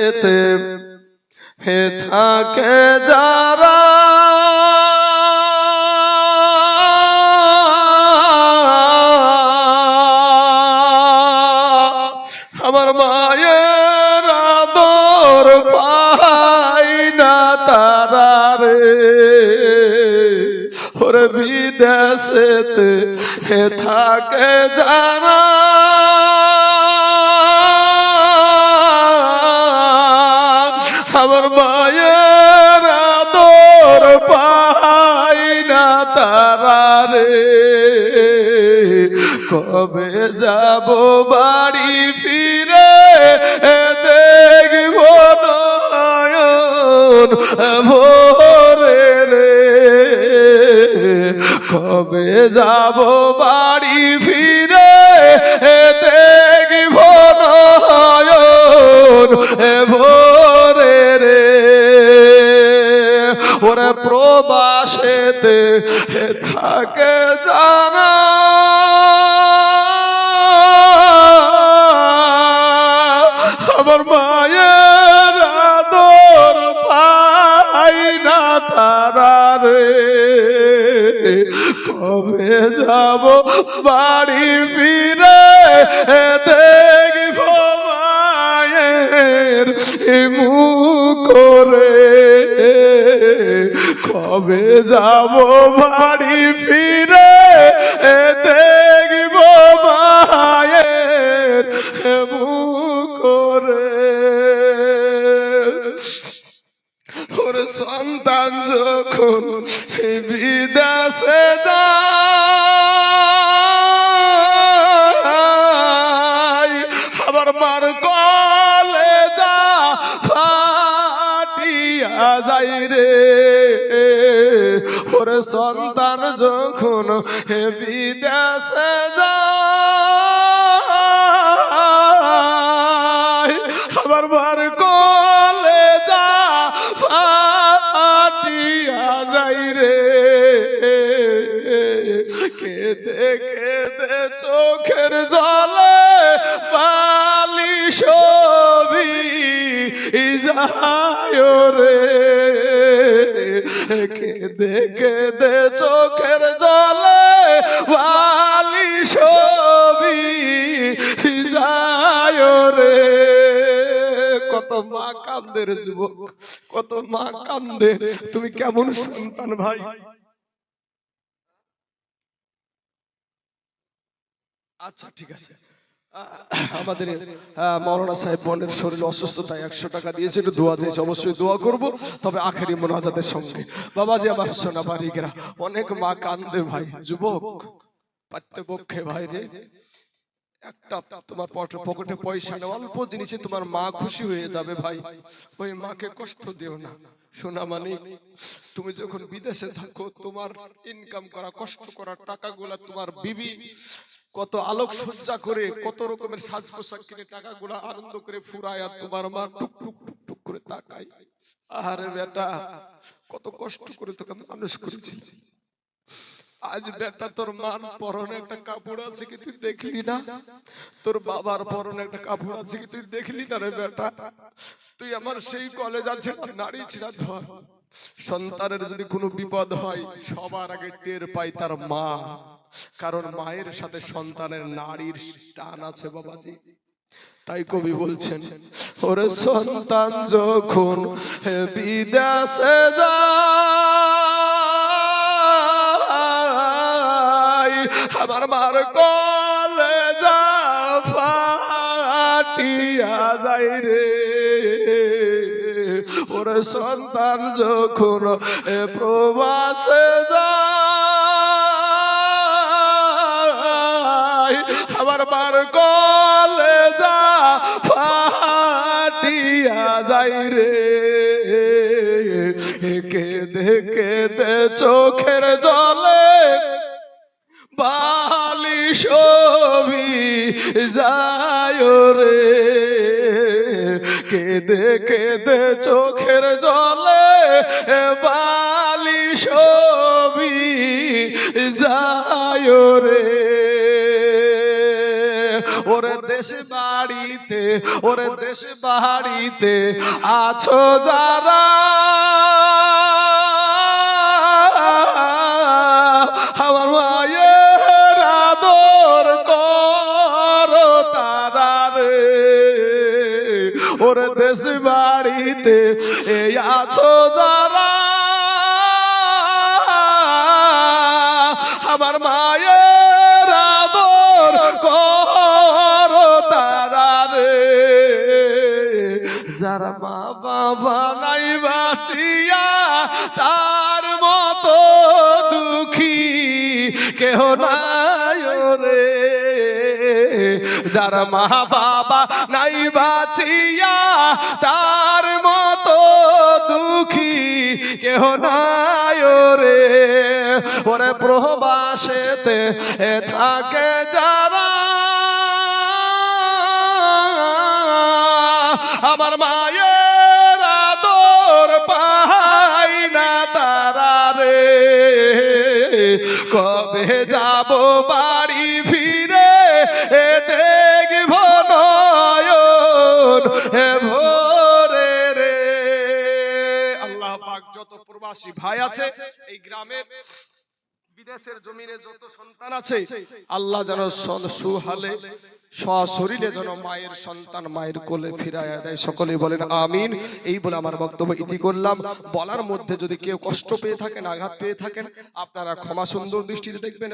এতে হে থাকে যারা আমার মায়ের আদর পাই না তারা রে। ওরে বিদেশেতে হে থাকে যারা রে কবে যাব বাড়ি ফিরে? দেখব নয়ন ভোরে রে। কবে যাব বাড়ি ফিরে? ওরে প্রবাসেতে থাকে জানা। আমার মায়ের আদর পাই না তারা রে। কবে যাব বাড়ি ফিরে দেখব যাব বাড়ি ফিরে দেখব মায়ের করে। ওর সন্তান যখন বিদেশে যায়, আবার মার কলে যা ফাটিয়া যাই রে। ওর সন্তান যখন বিদেশে যায় আবার মার কলে যা ফাটিয়া যাই রে। কেঁদে কেঁদে চোখের জলে বালি ছবি যায় রে। কেঁদে কেঁদে চোখের জলে বালি ছবি যায় রে। কত মা কান্দে রে যুবক, কত মা কান্দে তুমি কেমন সন্তান ভাই? আচ্ছা ঠিক আছে। আমাদের মৌলানা সাহেব বোনের শরীর একশো টাকা দিয়েছে, একটু দোয়া চেয়েছে অবশ্যই দোয়া করব, তবে আখেরি সঙ্গে। আমার সোনা অনেক মা কান্দে ভাই, যুবক ভাই রে। একটা তোমার পকেটে পয়সা নেই, অল্প জিনিসে তোমার মা খুশি হয়ে যাবে ভাই। ওই মাকে কষ্ট দিও না। সোনা মানে তুমি যখন বিদেশে থাকো, তোমার ইনকাম করা, কষ্ট করা টাকাগুলা তোমার বিবি কত আলোক সজ্জা করে কত রকমের সাজ পোশাক কিনে টাকাগুলা আনন্দ করে ফুরায় আর তোমার মা টুক টুক টুক টুক করে তাকায়। আরে বেটা কত কষ্ট করে তোকে মানুষ করেছি। আজ বেটা তোর মার পরনে একটা কাপড় আছে কি তুই দেখলি না? তোর বাবার পরনে একটা কাপড় আছে কি তুই দেখলি না রে বেটা? তুই আমার সেই কলেজ আছে নারী ছিড়া ধর। সন্তানের যদি কোনো বিপদ হয় সবার আগে টের পায় তার মা। কারণ মায়ের সাথে সন্তানের নারীর টান আছে বাবাজি। তাই কবি বলছেন ওরে সন্তান যখন বিদেশে যায় আমার মার কলে যা ফাটিয়া যাই রে। ওরে সন্তান যখন প্রবাসে যায় আমার মার কলে যা ফাটিয়া যাই রে। কেঁদে কেঁদে চোখের জলে বালি ছবি যায় রে। কেঁদে কেঁদে চোখের জলে বালি ছবি যায় রে। দেশ বাড়িতে ওরে দেশ বাড়িতে আছো যারা। আমার দেশ বাড়িতে এই আছো যারা। মা বাবা নাই বাঁচিয়া তার মতো দুঃখী কেহ নাই রে যারা মা বাবা নাই বাঁচিয়া তার মতো দুঃখী কেহ নাই রে ওরে প্রবাসেতে থাকে যারা কবে যাব বাড়ি ফিরে? এ দেখব হে ভোরে রে। আল্লাহ পাক যত প্রবাসী ভাই আছে, এই গ্রামে বিদেশের জমিনে যত সন্তান আছে, আল্লাহ যেন সুহালে সশরীরে যেন মায়ের সন্তান মায়ের কোলে ফিরাইয়া দেয়। সকলেই বলেন, আমিন। এই বলে আমার বক্তব্য ইতি করলাম। বলার মধ্যে যদি কেউ কষ্ট পেয়ে থাকেন, আঘাত পেয়ে থাকেন, আপনারা ক্ষমা সুন্দর দৃষ্টিতে দেখবেন